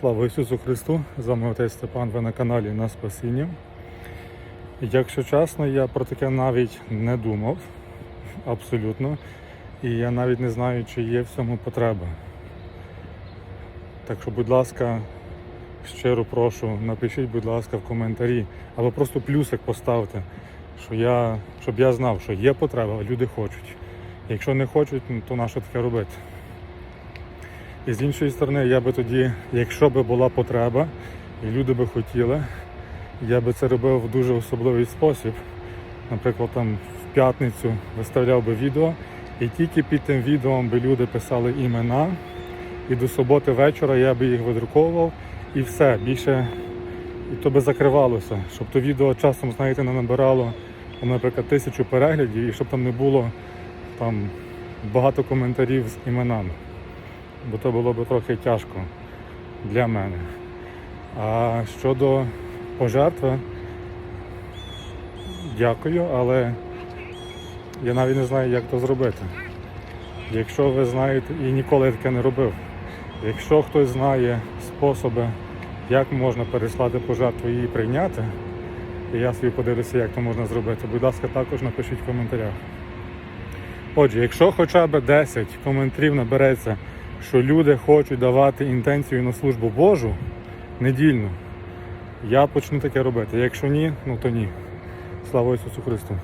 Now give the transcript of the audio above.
Слава Ісусу Христу! З вами отець Степан, ви на каналі на Спасіння. Якщо чесно, я про таке навіть не думав абсолютно. І я навіть не знаю, чи є в цьому потреба. Так що, будь ласка, щиро прошу, напишіть, будь ласка, в коментарі, або просто плюсик поставте, що я, щоб я знав, що є потреба, люди хочуть. Якщо не хочуть, ну, то на що таке робити? І з іншої сторони, я би тоді, якщо би була потреба, і люди би хотіли, я би це робив в дуже особливий спосіб. Наприклад, там в п'ятницю виставляв би відео, і тільки під тим відео би люди писали імена, і до суботи вечора я би їх видруковував, і все, більше і то би закривалося, щоб то відео часом, знаєте, не набирало, наприклад, тисячу переглядів, і щоб там не було там багато коментарів з іменами бо то було б трохи тяжко для мене. А щодо пожертви, дякую, але я навіть не знаю, як то зробити. Якщо ви знаєте, і ніколи я таке не робив, якщо хтось знає способи, як можна переслати пожертву і її прийняти, і я собі подивлюся, як то можна зробити, будь ласка, також напишіть в коментарях. Отже, якщо хоча б 10 коментарів набереться, що люди хочуть давати інтенцію на службу Божу недільну, я почну таке робити. Якщо ні, ну то ні. Слава Ісусу Христу!